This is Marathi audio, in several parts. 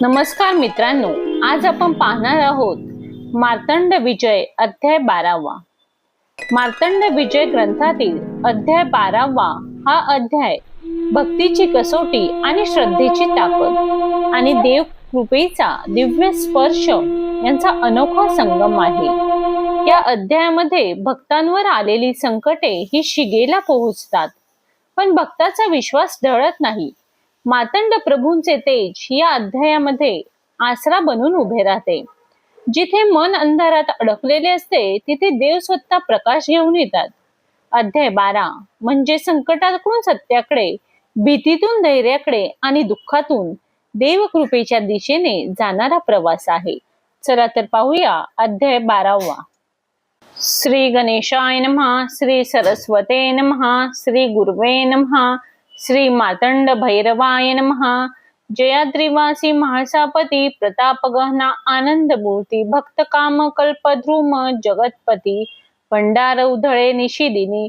नमस्कार मित्रांनो आज आपण पाहणार आहोत मार्तंड विजय अध्याय बारावा. मार्तंड विजय ग्रंथातील अध्याय बारावा हा अध्याय भक्तीची कसोटी आणि श्रद्धेची ताकद आणि देव कृपेचा दिव्य स्पर्श यांचा अनोखा संगम आहे. या अध्यायामध्ये भक्तांवर आलेली संकटे ही शिगेला पोहोचतात पण भक्ताचा विश्वास ढळत नाही. मातंड प्रभूंचे तेज या अध्यायामध्ये आसरा बनून उभे राहते. जिथे मन अंधारात अडकलेले असते तिथे देव स्वतः प्रकाश घेऊन येतात. अध्याय बारा. म्हणजे संकटाकडून सत्याकडे भीतीतून धैर्याकडे आणि दुःखातून देवकृपेच्या दिशेने जाणारा प्रवास आहे. चला तर पाहूया अध्याय बारावा. श्री गणेशाय नमहा श्री सरस्वते नमहा श्री गुरुवे नमहा श्री मातंड भैरवाय महा जयाद्रिवासी महासापती प्रतापगहना आनंद मूर्ती भक्त काम कल्पद्रुम जगतपती भंडार उधळे निशिदिनी।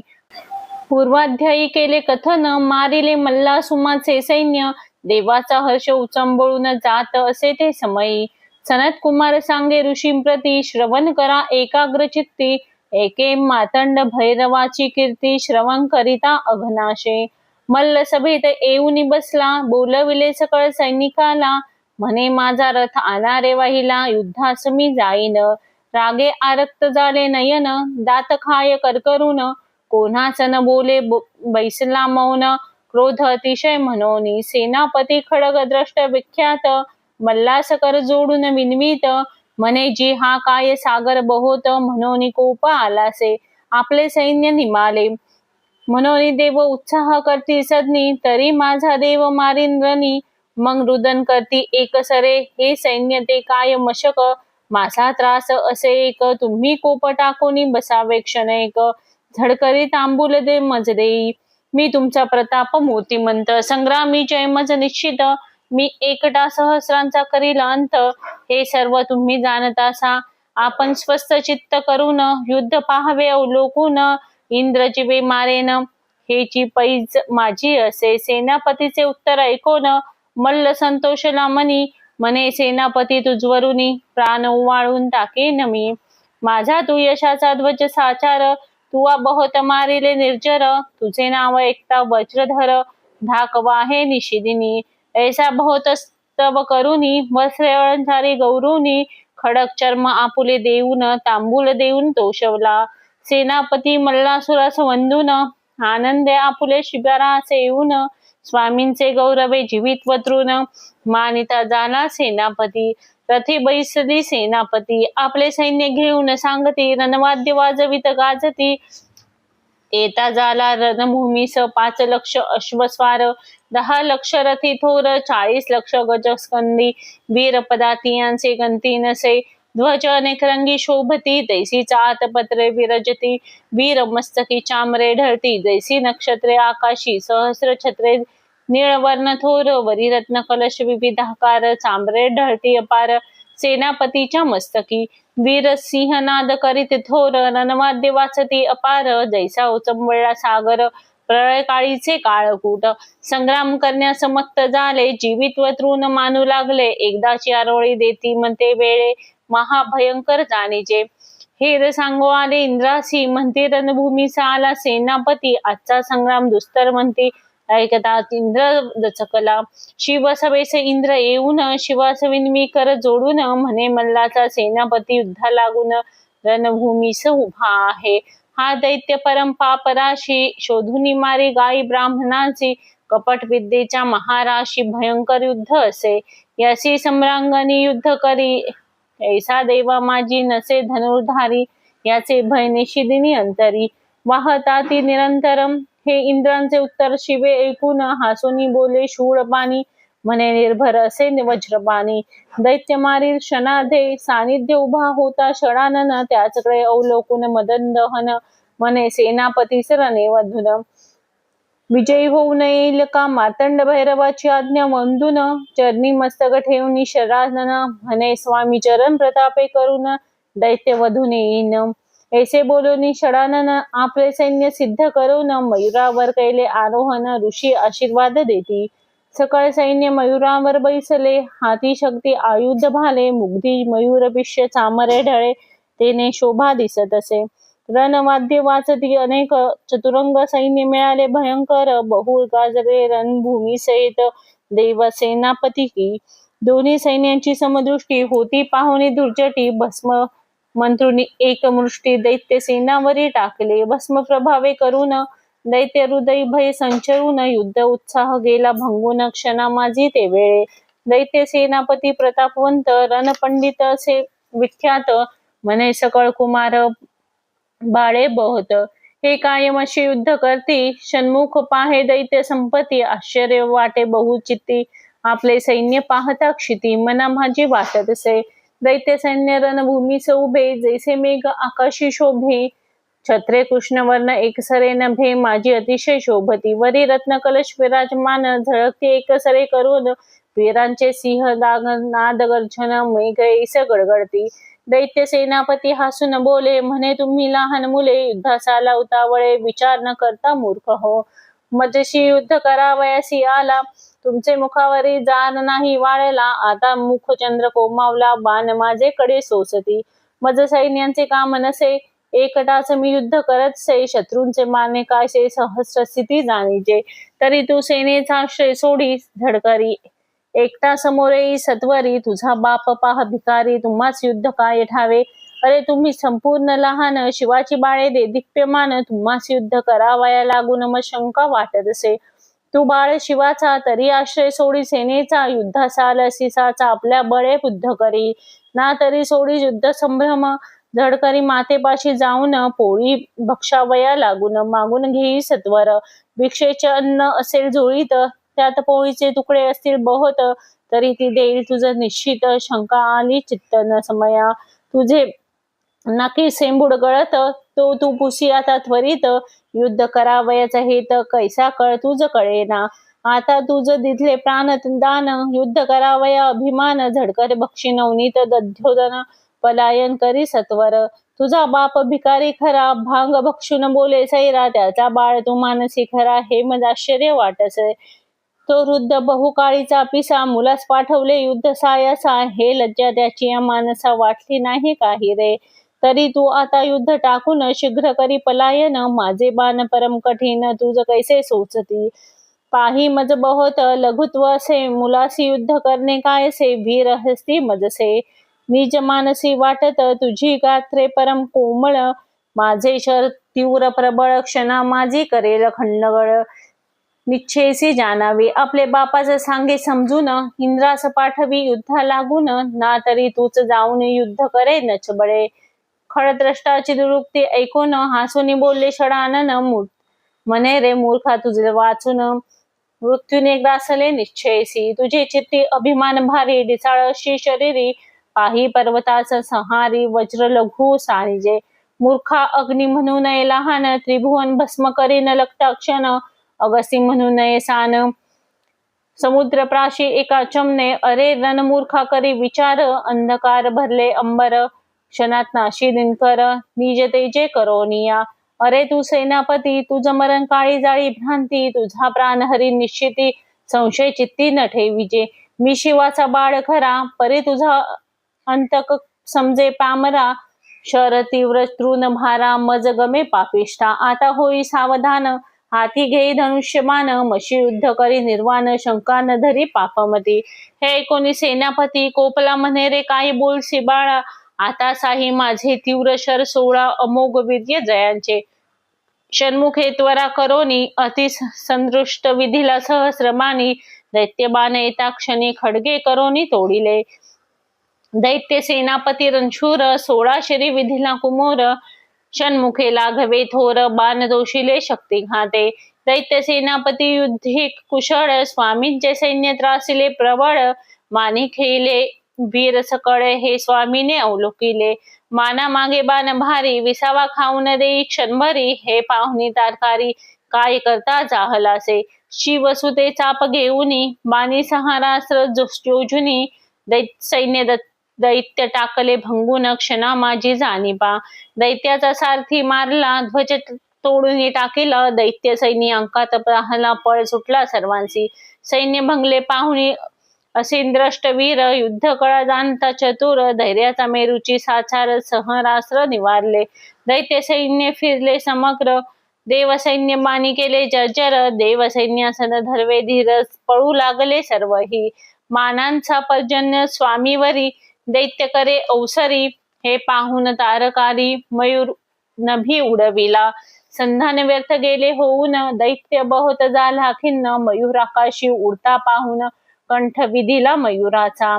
पूर्वाध्यायी केले कथन मारिले मल्लासुमाचे सैन्य देवाचा हर्ष उचंबळून जात असे ते समयी। सनत कुमार सांगे ऋषींप्रती श्रवण करा एकाग्र चित्ती एके मातंड भैरवाची कीर्ती श्रवण करिता अघनाशे। मल्ल सभेत येऊनी बसला बोलविले सकळ सैनिकाला. म्हणे माझा रथ आला रे वाहिला युद्धास मी जाईन. रागे आरक्त झाले नयन दात खाय करकरून. कोणाच न बोले बैसला मौन. क्रोध अतिशय म्हणोनी सेनापती खडग द्रष्ट विख्यात. मल्लासकर जोडून विनवीत. म्हणे जी हा काय सागर बहोत म्हणून कोप आलासे. आपले सैन्य निमाले. मनोनी देव उत्साह करती सदनी तरी माझा देव मारीन रणी मग रुदन करती एकसरे. हे सैन्य ते काय मशक? माझा त्रास असे एक. तुम्ही कोप टाकोनी बसावे क्षण एक. झडकरी तांबूल दे मजदेई मी तुमचा प्रताप मूर्तिमंत. संग्रामी जय मज निश्चित. मी एकटा सहस्रांचा करील अंत हे सर्व तुम्ही जाणतासा आपण स्वस्त चित्त करून युद्ध पाहावे अवलोकून. इंद्रजी बे मारेन हेची पैज माझी असे सेनापतीचे उत्तर ऐकून मल्ल संतोषला मनी मने सेनापती तुझवरुनी प्राण उवाळून टाकेन मी. माझा तू यशाचा ध्वज साचार. तू बहुत मारिले निर्जर. तुझे नाव एकता वज्रधर. धाकवा हे निशिदिनी. ऐसा बहुत स्तव करुनी. वस्त्र गौरुनी. खडक चर्म आपुले देऊन तांबूल देऊन तोषवला. सेनापती मल्लासुरास वंदून आनंद आपुले शिबिरास येऊन स्वामींचे गौरवे जीवित वतरून मानिता जाना सेनापती रथी बैसली सेनापती आपले सैन्य घेऊन सांगती रणवाद्य वाजवित गाजती. येता झाला रणभूमीस पाच लक्ष अश्वस्वार दहा लक्ष रथी थोर चाळीस लक्ष गजस्कंदी वीर पदाती यांचे गंती नसे ध्वज अनेकरंगी शोभती दैसी चात पत्रे विरजती वीर मस्तकी चामरे ढळती दैसी नक्षत्रे आकाशी सहस्र छत्रे निळवर्ण थोर वरी रत्न कलश विविध आकार चांबरे ढळती अपार सेनापतीच्या मस्तकी वीर सिंहनाद करीत थोर ननवाद्य वाचती अपार जैसा उचंबळला सागर प्रळय काळीचे काळकूट संग्राम करण्यास मत्त झाले जीवित व तृण मानू लागले एकदाची आरोळी देती म्हणते वेळे महाभयंकर जाणीचे हेर सांगो आले इंद्रासी म्हणते रणभूमीचा आला सेनापती आजचा संग्राम दुस्तर म्हणते. ऐकता इंद्र दचकला शिवसभेस इंद्र येऊन शिवास मी कर जोडून म्हणे मल्लाचा सेनापती युद्धा लागून रणभूमीस उभा आहे. हा दैत्य परंपापराशी शोधुनी मारी गाई ब्राह्मणांची कपट विद्येच्या महाराशी भयंकर युद्ध असे. याशी सम्रांगणी युद्ध करी ऐसा देवा माझी नसे धनुर्धारी याचे भय निशिदिनी अंतरी. वाहता ती निरंतरम. हे इंद्रांचे उत्तर शिवे ऐकून हासोनी बोले शूळ पाणी. म्हणे निर्भर असे वज्रपाणी दैत्य मारील क्षणाधे सानिध्य उभा होता. क्षणानन त्याचकडे अवलोकून मदन दहन. म्हणे सेनापती सरणे वधुन विजयी होऊ नये का मातंड भैरवाची आज्ञा वंदून चरणी मस्तक ठेवून शरानन म्हणे स्वामी चरण प्रतापे करून दैत्य वधून येईन. ऐसे बोलून षडानन आपले सैन्य सिद्ध करून मयुरावर कैले आरोहन ऋषी आशीर्वाद देती. सकळ सैन्य मयुरावर बैसले हाती शक्ती आयुध भाले मुग्धी मयूर पिष्य चामरे ढळे तेने शोभा दिसत असे. रणवाद्य वाचती अनेक चतुरंग सैन्य मिळाले. भयंकर बहु गाजरे रणभूमी सहित देव सेनापती की दोन्ही सैन्यांची समदृष्टी होती. पाहुणे दुर्जटी भस्म मंत्रुनी एकमृष्टी दैत्य सेनावरी टाकले. भस्म प्रभावे करून दैत्य हृदय भय संचरून युद्ध उत्साह गेला. भंगून क्षणा माझी ते वेळे. दैत्य सेनापती प्रतापवंत रणपंडित असे विख्यात म्हणे सकळ कुमार बाळे बहुत. हे कायम अशी युद्ध करती. षण्मुख पाहे दैत्य संपत्ती आश्चर्य वाटे बहुचित्ती आपले सैन्य पाहता क्षिती. मना माझी वाटत असे दैत्य सैन्य रणभूमी उभे. जैसे मेघ आकाशी शोभे. छत्रे कृष्णवर्ण एकसरे नभे. माझी अतिशय शोभती. वरी रत्न कलश विराजमान. झळकते एकसरे करून वीरांचे सिंह दाग नाद गर्जन. मेघ एस गडगडती. दैत्य सेनापती हसून बोले म्हणे तुम्ही लहान मुले युद्धासाला उतावळे विचार न करता मूर्ख हो. मजशी युद्ध करावयासी आला. तुमचे मुखावरी जाण नाही वाळला. आता मुख चंद्र कोमावला बाण माझे कडे सोसती. मज सैन्यांचे काम नसे. एकटाच मी युद्ध करत से. शत्रूंचे माने कायसे सहस्र स्थिती जाणीजे. तरी तू सेनेचा आश्रय सोडी धडकरी. एकटा समोरे सत्वरी तुझा बाप पाह भिकारी तुम्हाच युद्ध काय ठावे? अरे तुम्ही संपूर्ण लहान शिवाची बाळे दे दिप्यमान तुम्हाच युद्ध करावया लागून मग शंका वाटत असे. तू बाळ शिवाचा तरी आश्रय सोडी सेनेचा युद्धाचा सिसाचा आपल्या बळे बुद्ध करी. ना तरी सोडी युद्ध संभ्रम. झडकरी मातेपाशी जाऊन पोळी भक्षावया लागून मागून घेई सत्वर भिक्षेचे अन्न असेल जुळीत त्यात पोळीचे तुकडे असतील बहुत तरी ती देईल तुझं निश्चित शंका आली चित्त न समया. तुझे नक्की सेंबुड गळत तो तू पुसी आता त्वरित. युद्ध करावयाचा हेत कैसा कळ तुझ कळेना. आता तुझ दिधले प्राण दान युद्ध करावया अभिमान. झडकर बक्षी नवनीत दध्योदन पलायन करी सत्वर. तुझा बाप भिकारी खरा भांग भक्षून बोले सैरा. त्याचा बाळ तू मानसी खरा हे मज आश्चर्य वाटसे. तो वृद्ध बहुकाळीचा पिसा मुलास पाठवले युद्ध सायासा हे लज्जा त्याची या मानसा वाटली नाही काही रे. तरी तू आता युद्ध टाकून शीघ्र करी पलायन. माझे बाण परम कठीण तुझ कैसे सोचती? पाही मज बहुत लघुत्व असे मुलासी युद्ध करणे काय से? वीर हस्ती मजसे निज मानसी वाटत तुझी गात्रे परम कोमळ. माझे शर तीव्र प्रबळ क्षणा माझी करेल खंडगळ. निश्चयसी जाणावी आपले बापाचे सांगे समजून इंद्रास पाठवी युद्धा लागून ना तरी तूच जाऊन युद्ध करे नच बळे खळद्रष्टाची दुरुक्ती ऐकून हासुनी बोलले षडानन मने रे मूर्खा तुझे वाचून मृत्यूने ग्रासले निश्चयसी तुझे चित्ती अभिमान भारी डिसाळ अशी शरीरी पाही पर्वताच संहारी वज्र लघु साणिजे मूर्खा अग्नि म्हणून लहान त्रिभुवन भस्म करीन क्षण अगसी म्हणू नये सान. समुद्र प्राशी एका चमने अरे रणमूर्खा करी विचार अंधकार भरले अंबर. क्षणात नाशी दिनकर निज तेजे करोनिया अरे तू सेनापती तुझ मरण काळी जाळी भ्रांती तुझा प्राण हरी निश्चिती संशय चित्ती न ठेविजे मी शिवाचा बाळ खरा परी तुझा अंतक समजे पामरा. शर तीव्र तृण भारा मज गमे पापिष्ठा. आता होई सावधान हाती घेई धनुष्यमान मशी युद्ध करी निर्वाण शंका न धरी पापमती. हे कोणी सेनापती कोपला म्हणे रे काही बोल सिबाळा आता साही माझे तीव्र शर सोळा अमोघ वीर्य जयांचे. षण्मुखे त्वरा करोनी अति संदृष्ट विधीला सहस्रमानी. दैत्यबान येता क्षणी खडगे करोनी तोडिले. दैत्य सेनापती रणशूर सोळा शरी विधीला कुमोर. षण्मुखे लाघवे थोर बाण दोषिले शक्ती घाते दैत्य सेनापती युद्धिक कुशळ स्वामींचे सैन्य त्रासिले प्रबळ मानी खेळले वीर सकळे हे स्वामीने अवलोकिले. माना मागे बाण भारी विसावा खाऊन देई क्षणभरी हे पाहुणी तारकारी काय करता जाहलासे. शिवसुते चाप घेऊनी बाणी सहारास्त्र जोजुनी दैत सैन्य दैत्य टाकले भंगून क्षणा माझी जाणीबा. दैत्याचा सारथी मारला ध्वज तोडून टाकीला दैत्य सैनी अंकात राहला पळ सुटला सर्वांची सैन्य भंगले पाहुणे असेंद्रष्ट वीर युद्ध कळा जाणता चतुर धैर्याचा मेरूची साचार सहरास्त्र निवारले. दैत्य सैन्य फिरले समग्र देव सैन्य मानी केले जर्जर देव सैन्यासन धर्वे धीर पळू लागले सर्वही. मानांचा पर्जन्य स्वामीवरी दैत्य करे अवसरी हे पाहून तारकारी मयूर नभी उडविला. संधान व्यर्थ गेले होऊन दैत्य बहुत झाला खिन्न मयूर आकाशी उडता पाहून कंठ विधीला मयुराचा.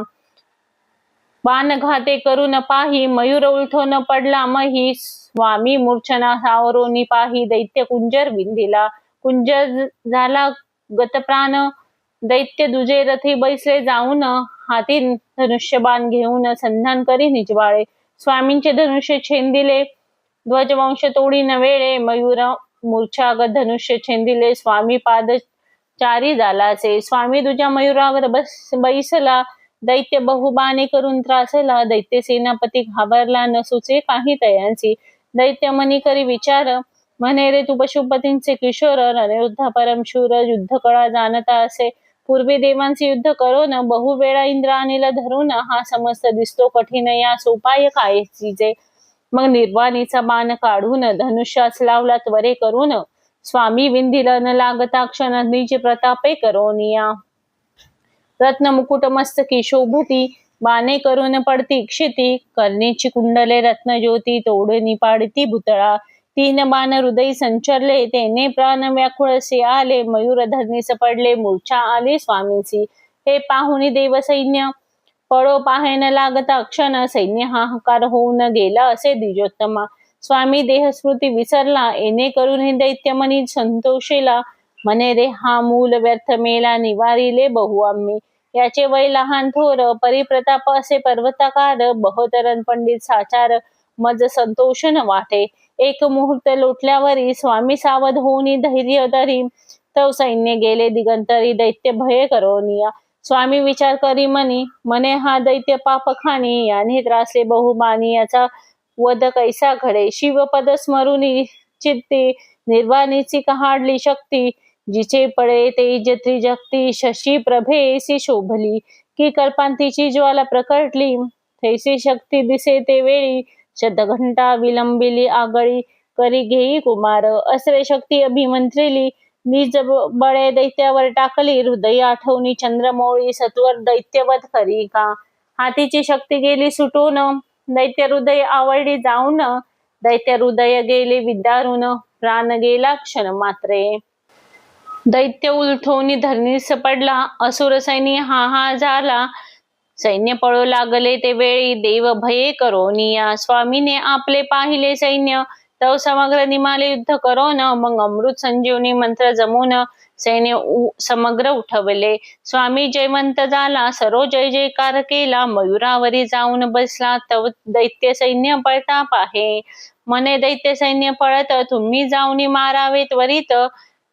बाण घाते करून पाही मयूर उलथून पडला मही स्वामी मूर्छना सावरोनी पाही दैत्य कुंजर विंधीला. कुंजर झाला गतप्राण दैत्य दुजे रथी बैसले जाऊन हाती धनुष्यबाण घेऊन संधान करी निजवाळे स्वामींचे धनुष्य छेंदिले ध्वजवंश तोडी नवेळे मयूर मूर्छागत धनुष्य छेंदिले स्वामी पाद चारी झालाचे स्वामी तुझ्या मयुरावर बस बैसला दैत्य बहुबाने करून त्रासला दैत्य सेनापती घाबरला न सुचे काही तयांची दैत्य मनी करी विचार म्हणे रे तू पशुपतींचे किशोर रणयुद्ध परमशूर युद्ध कळा जाणता असे. पूर्वी देवांचे युद्ध करून बहुवेळा इंद्राणीला धरून हा समस्त दिसतो कठीण या सोपाय काय जे. मग निर्वाणीचा बाण काढून धनुष्यास लावला त्वरे करून. स्वामी विंधीला न लागता क्षणनीचे प्रतापे करोनिया. रत्न मुकुट मस्तकी शोभती बाणे करून पडती क्षिती. कर्णीची कुंडले रत्न ज्योती तोडणी पाडती भुतळा. तीन बाण हृदय संचरले तेने प्राण व्याकुळसे आले मयूर धरणीस पडले मूर्छा आले स्वामींसी हे पाहुणी देव सैन्य पळो पाहेन लागता क्षण सैन्य हाहाकार होऊन गेला असे द्विजोत्तमा. स्वामी देहस्मृती विसरला येणे करून हे दैत्यमनी संतोषेला मने रे हा मूल व्यर्थ मेला निवारिले बहु आम्ही. याचे वय लहान थोर परिप्रताप असे पर्वताकार बहोतरण पंडित साचार मज संतोष न वाटे. एक मुहूर्त लोटल्यावरी स्वामी सावध होऊनी धैर्य धरी तव सैन्य गेले दिगंतरी दैत्य भय करोनिया स्वामी विचार करी मनी मने हा दैत्य पाप खाणी याने त्रासले बहुमानी याचा वध कैसा घडे? शिवपद स्मरुनी चित्ती निर्वाणीची कहाडली शक्ती जिचे पडे ते जत्री जगती शशी प्रभेसी शोभली की कल्पांतीची ज्वाला प्रकटली थैसी शक्ती दिसे ते वेळी शतघंटा विलंबिली आगळी करी घेई कुमार. असे शक्ती अभिमंत्रिली निज बळे दैत्यावर टाकली हृदय आठवणी चंद्रमोळी सत्वर दैत्यवध करी का? हातीची शक्ती गेली सुटून दैत्य हृदय आवडली जाऊन दैत्य हृदय गेले विदारून प्राण गेला क्षण मात्रे. दैत्य उलथोनी धरणीस पडला असुर सैनी हा हा झाला सैन्य पळू लागले ते वेळी देव भये करोनिया स्वामीने आपले पाहिले सैन्य. तव समग्र निमाले युद्ध करो न. मग अमृत संजीवनी मंत्र जमून सैन्य समग्र उठवले. स्वामी जयवंत झाला. सरो जय जयकार केला. मयुरावरी जाऊन बसला. तव दैत्य सैन्य पळता पाहे मने दैत्य सैन्य पळत. तुम्ही जाऊन मारावे त्वरित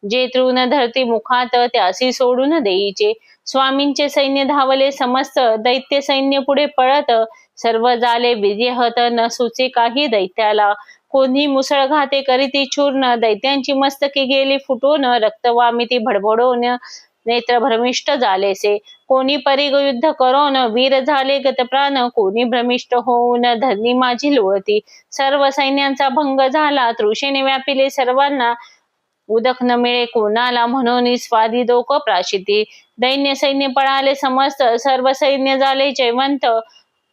जे तृण धरती मुखात त्यासी सोडून देईचे स्वामींचे सैन्य धावले समस्त दैत्य सैन्य पुढे पळत सर्व झाले विजयहत न सुचे काही दैत्याला. कोणी मुसळघाते करीती चूर्ण दैत्यांची मस्तकी गेली फुटून रक्तवामिती भडभडून नेत्र भ्रमिष्ट झालेसे. कोणी परिग युद्ध करून वीर झाले गतप्राण कोणी भ्रमिष्ट होऊन धरणी माझी लोळती. सर्व सैन्यांचा भंग झाला तृषेने व्यापिले सर्वांना. उदक न मिळे कोणाला म्हणून स्वादी दोक प्राशिती. दैन्य सैन्य पळाले समस्त सर्व सैन्य झाले जयवंत.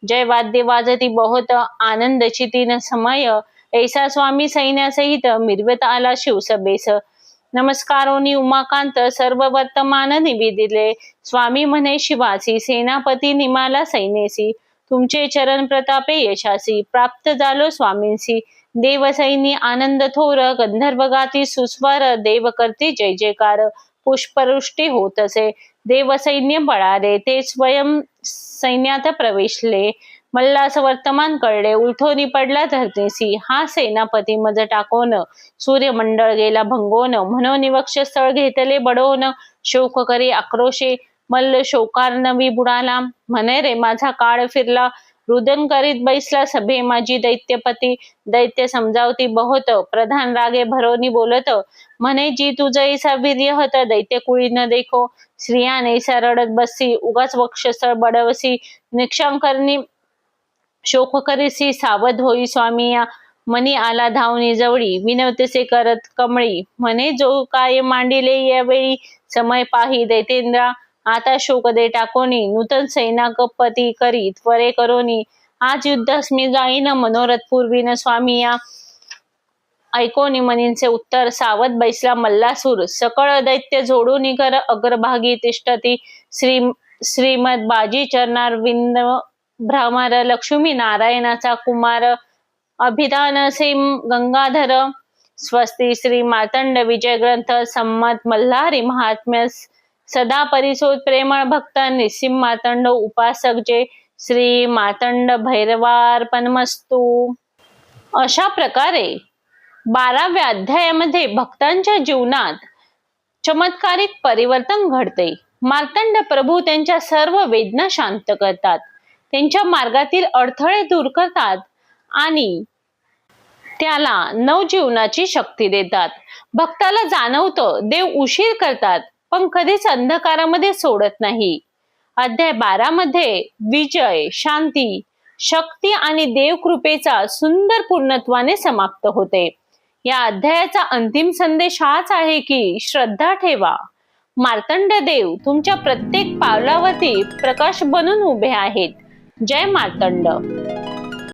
जय वाद्य वाजती बहुत आनंद चितीन समय. ऐसा स्वामी सैन्यासहित मिरवत आला शिवसभेस. नमस्कारोनी उमाकांत सर्व वर्तमान निवेदिले. स्वामी म्हणे शिवासी सेनापती निमाला सैनेसी तुमचे चरण प्रतापे यशासी. प्राप्त झालो स्वामींसी. देवसैनी आनंद थोर गंधर्व गाती सुस्वर देव करते जय जयकार पुष्पवृष्टी होत असे देवसैन्य बळारे ते स्वयं सैन्यात प्रवेशले. मल्लास वर्तमान कळले उलथोनी पडला धरतेसी. हा सेनापती मज टाकोन सूर्यमंडळ गेला भंगोन. म्हणून स्थळ घेतले बडोन. शोक करी आक्रोशे मल्ल शोकार नवी बुडाला. म्हणे रे माझा काळ फिरला. रुदन करीत बैसला सभे माझी दैत्यपती दैत्य समजावती बहोत प्रधान रागे भरोनी बोलत म्हणे जी तुझं ऐसा वीर्य होत दैत्य कुळी न देखो स्त्रिया ऐसा रडत बसी उगाच वक्षस्थळ बडवसी निक्षांकरणी शोक करीसी सावध होई स्वामी या मनी आला धावणी जवळी विनवतेसे करत कमळी म्हणे जो काय मांडिले यावेळी समय पाही दैतेंद्रा आता शोक दे टाकोनी नूतन सैनाकपती करी त्वरे करोनी. आज युद्धास मी जाईन मनोरथ पूर्वीन. स्वामी या ऐकोनी मनींचे उत्तर सावध बैसला मल्लासूर. सकळ दैत्य जोडून कर अग्रभागी तिष्ठती. श्री श्रीमद बाजी चरणार विंद भ्रमर लक्ष्मी नारायणाचा कुमार. अभिधान सिम गंगाधर स्वस्ती श्री मार्तंड विजय ग्रंथ संमत मल्हारी महात्म्य सदा परिसोद प्रेमळ भक्त निसिम मार्तंड उपासक जे श्री मार्तंड भैरवार्पणमस्तू अशा प्रकारे बाराव्या अध्यायामध्ये भक्तांच्या जीवनात चमत्कारिक परिवर्तन घडते. मार्तंड प्रभू त्यांच्या सर्व वेदना शांत करतात. त्यांच्या मार्गातील अडथळे दूर करतात आणि त्याला नवजीवनाची शक्ती देतात. भक्ताला जाणवतं देव उशीर करतात. पण कधीच अंधकारामध्ये सोडत नाही. अध्याय बारा मध्ये विजय शांती शक्ती आणि देवकृपेचा सुंदर पूर्णत्वाने समाप्त होते. या अध्यायाचा अंतिम संदेश हाच आहे की श्रद्धा ठेवा. मार्तंड देव तुमच्या प्रत्येक पावलावरती प्रकाश बनून उभे आहेत. जय मार्तंड.